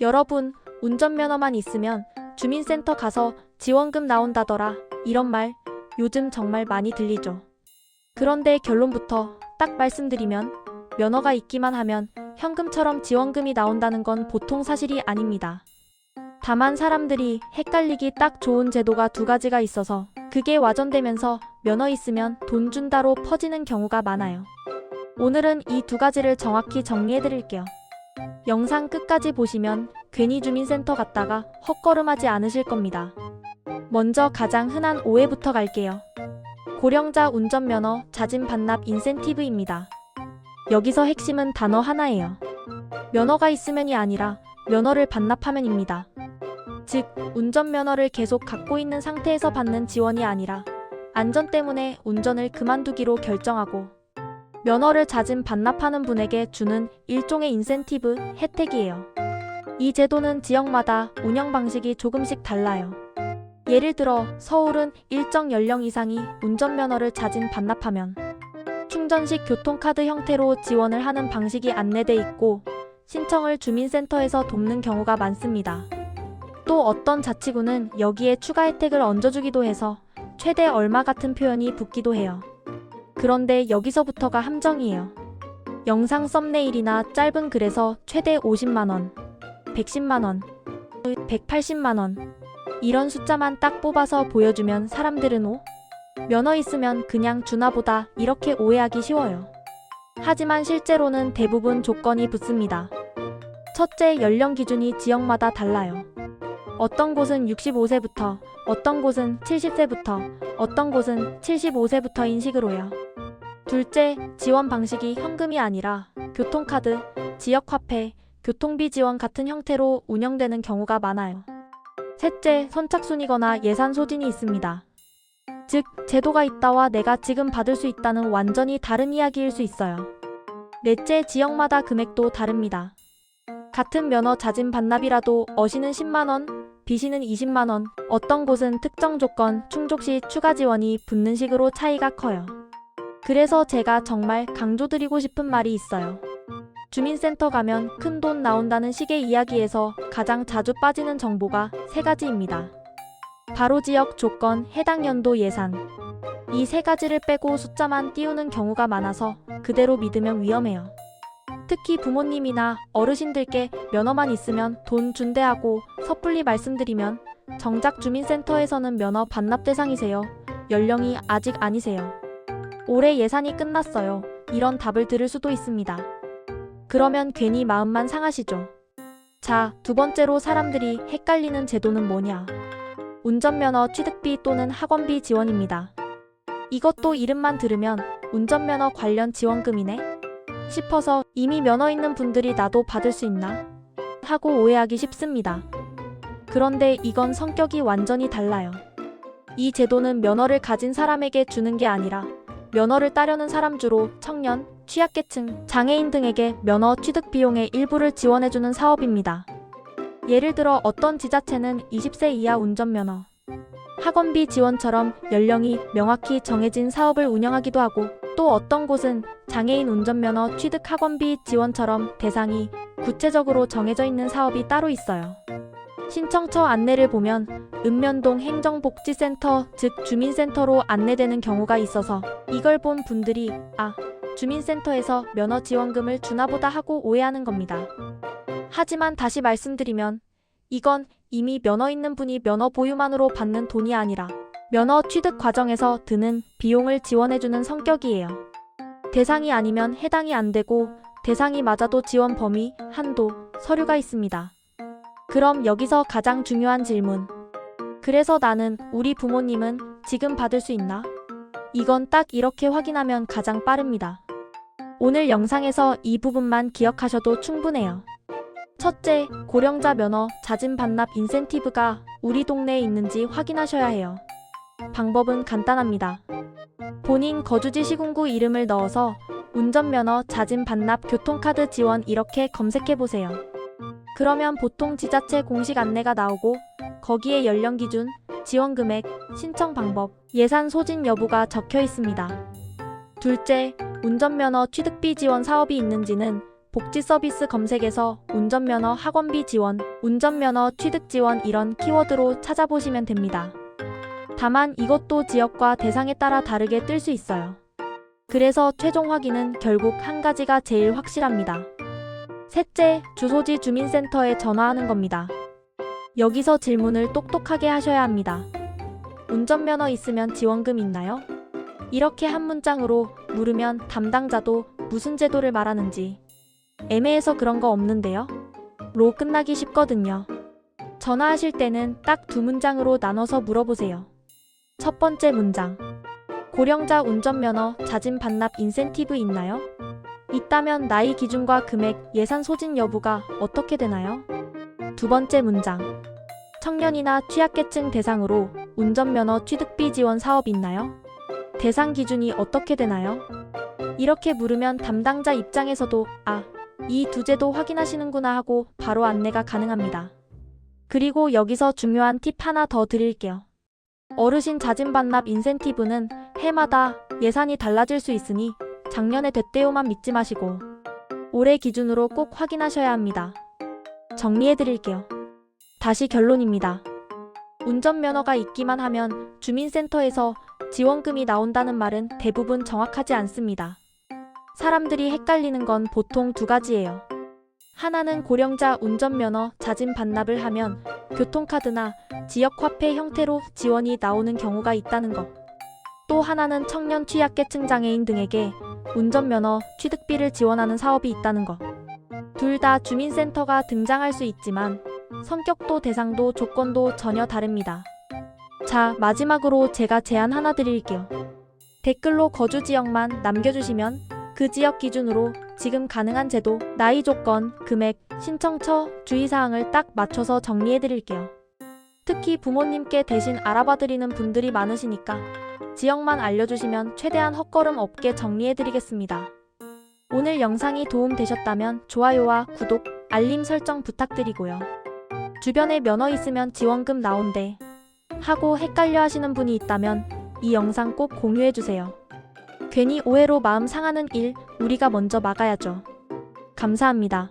여러분, 운전면허만 있으면 주민센터 가서 지원금 나온다더라. 이런 말 요즘 정말 많이 들리죠. 그런데 결론부터 딱 말씀드리면 면허가 있기만 하면 현금처럼 지원금이 나온다는 건 보통 사실이 아닙니다. 다만 사람들이 헷갈리기 딱 좋은 제도가 두 가지가 있어서 그게 와전되면서 면허 있으면 돈 준다로 퍼지는 경우가 많아요. 오늘은 이 두 가지를 정확히 정리해 드릴게요. 영상 끝까지 보시면 괜히 주민센터 갔다가 헛걸음하지 않으실 겁니다. 먼저 가장 흔한 오해부터 갈게요. 고령자 운전면허 자진 반납 인센티브입니다. 여기서 핵심은 단어 하나예요. 면허가 있으면이 아니라 면허를 반납하면입니다. 즉, 운전면허를 계속 갖고 있는 상태에서 받는 지원이 아니라 안전 때문에 운전을 그만두기로 결정하고 면허를 자진 반납하는 분에게 주는 일종의 인센티브 혜택이에요. 이 제도는 지역마다 운영 방식이 조금씩 달라요. 예를 들어 서울은 일정 연령 이상이 운전면허를 자진 반납하면 충전식 교통카드 형태로 지원을 하는 방식이 안내돼 있고 신청을 주민센터에서 돕는 경우가 많습니다. 또 어떤 자치구는 여기에 추가 혜택을 얹어주기도 해서 최대 얼마 같은 표현이 붙기도 해요. 그런데 여기서부터가 함정이에요. 영상 썸네일이나 짧은 글에서 최대 50만원, 110만원, 180만원, 이런 숫자만 딱 뽑아서 보여주면 사람들은 오? 면허 있으면 그냥 주나 보다 이렇게 오해하기 쉬워요. 하지만 실제로는 대부분 조건이 붙습니다. 첫째, 연령 기준이 지역마다 달라요. 어떤 곳은 65세부터, 어떤 곳은 70세부터, 어떤 곳은 75세부터 인 식으로요. 둘째, 지원 방식이 현금이 아니라 교통카드, 지역화폐, 교통비 지원 같은 형태로 운영되는 경우가 많아요. 셋째, 선착순이거나 예산 소진이 있습니다. 즉, 제도가 있다와 내가 지금 받을 수 있다는 완전히 다른 이야기일 수 있어요. 넷째, 지역마다 금액도 다릅니다. 같은 면허 자진 반납이라도 어시는 10만원, 비시는 20만원, 어떤 곳은 특정 조건 충족 시 추가 지원이 붙는 식으로 차이가 커요. 그래서 제가 정말 강조드리고 싶은 말이 있어요. 주민센터 가면 큰 돈 나온다는 식의 이야기에서 가장 자주 빠지는 정보가 세 가지입니다. 바로 지역 조건, 해당 연도 예산. 이 세 가지를 빼고 숫자만 띄우는 경우가 많아서 그대로 믿으면 위험해요. 특히 부모님이나 어르신들께 면허만 있으면 돈 준대하고 섣불리 말씀드리면 정작 주민센터에서는 면허 반납 대상이세요. 연령이 아직 아니세요. 올해 예산이 끝났어요. 이런 답을 들을 수도 있습니다. 그러면 괜히 마음만 상하시죠. 자, 두 번째로 사람들이 헷갈리는 제도는 뭐냐? 운전면허 취득비 또는 학원비 지원입니다. 이것도 이름만 들으면 운전면허 관련 지원금이네? 싶어서 이미 면허 있는 분들이 나도 받을 수 있나? 하고 오해하기 쉽습니다. 그런데 이건 성격이 완전히 달라요. 이 제도는 면허를 가진 사람에게 주는 게 아니라 면허를 따려는 사람 주로 청년, 취약계층, 장애인 등에게 면허 취득 비용의 일부를 지원해주는 사업입니다. 예를 들어 어떤 지자체는 20세 이하 운전면허, 학원비 지원처럼 연령이 명확히 정해진 사업을 운영하기도 하고 또 어떤 곳은 장애인 운전면허 취득 학원비 지원처럼 대상이 구체적으로 정해져 있는 사업이 따로 있어요. 신청처 안내를 보면 읍면동 행정복지센터 즉 주민센터로 안내되는 경우가 있어서 이걸 본 분들이 아 주민센터에서 면허 지원금을 주나보다 하고 오해하는 겁니다. 하지만 다시 말씀드리면 이건 이미 면허 있는 분이 면허 보유만으로 받는 돈이 아니라 면허 취득 과정에서 드는 비용을 지원해주는 성격이에요. 대상이 아니면 해당이 안 되고 대상이 맞아도 지원 범위, 한도, 서류가 있습니다. 그럼 여기서 가장 중요한 질문. 그래서 나는 우리 부모님은 지금 받을 수 있나? 이건 딱 이렇게 확인하면 가장 빠릅니다. 오늘 영상에서 이 부분만 기억하셔도 충분해요. 첫째, 고령자 면허 자진 반납 인센티브가 우리 동네에 있는지 확인하셔야 해요. 방법은 간단합니다. 본인 거주지 시군구 이름을 넣어서 운전면허 자진 반납 교통카드 지원 이렇게 검색해 보세요. 그러면 보통 지자체 공식 안내가 나오고 거기에 연령 기준, 지원 금액, 신청 방법, 예산 소진 여부가 적혀 있습니다. 둘째, 운전면허 취득비 지원 사업이 있는지는 복지 서비스 검색에서 운전면허 학원비 지원, 운전면허 취득 지원 이런 키워드로 찾아보시면 됩니다. 다만 이것도 지역과 대상에 따라 다르게 뜰 수 있어요. 그래서 최종 확인은 결국 한 가지가 제일 확실합니다. 셋째, 주소지 주민센터에 전화하는 겁니다. 여기서 질문을 똑똑하게 하셔야 합니다. 운전면허 있으면 지원금 있나요? 이렇게 한 문장으로 물으면 담당자도 무슨 제도를 말하는지 애매해서 그런 거 없는데요? 로 끝나기 쉽거든요. 전화하실 때는 딱 두 문장으로 나눠서 물어보세요. 첫 번째 문장. 고령자 운전면허 자진 반납 인센티브 있나요? 있다면 나이 기준과 금액, 예산 소진 여부가 어떻게 되나요? 두 번째 문장. 청년이나 취약계층 대상으로 운전면허 취득비 지원 사업 있나요? 대상 기준이 어떻게 되나요? 이렇게 물으면 담당자 입장에서도 아, 이 두 제도 확인하시는구나 하고 바로 안내가 가능합니다. 그리고 여기서 중요한 팁 하나 더 드릴게요. 어르신 자진 반납 인센티브는 해마다 예산이 달라질 수 있으니 작년에 됐대요만 믿지 마시고 올해 기준으로 꼭 확인하셔야 합니다. 정리해 드릴게요. 다시 결론입니다. 운전면허가 있기만 하면 주민센터에서 지원금이 나온다는 말은 대부분 정확하지 않습니다. 사람들이 헷갈리는 건 보통 두 가지예요. 하나는 고령자 운전면허 자진 반납을 하면 교통카드나 지역화폐 형태로 지원이 나오는 경우가 있다는 것. 또 하나는 청년 취약계층 장애인 등에게 운전면허 취득비를 지원하는 사업이 있다는 것. 둘 다 주민센터가 등장할 수 있지만 성격도 대상도 조건도 전혀 다릅니다. 자, 마지막으로 제가 제안 하나 드릴게요. 댓글로 거주 지역만 남겨주시면 그 지역 기준으로 지금 가능한 제도, 나이 조건, 금액, 신청처, 주의사항을 딱 맞춰서 정리해 드릴게요. 특히 부모님께 대신 알아봐 드리는 분들이 많으시니까 지역만 알려주시면 최대한 헛걸음 없게 정리해 드리겠습니다. 오늘 영상이 도움 되셨다면 좋아요와 구독, 알림 설정 부탁드리고요. 주변에 면허 있으면 지원금 나온대 하고 헷갈려 하시는 분이 있다면 이 영상 꼭 공유해 주세요. 괜히 오해로 마음 상하는 일 우리가 먼저 막아야죠. 감사합니다.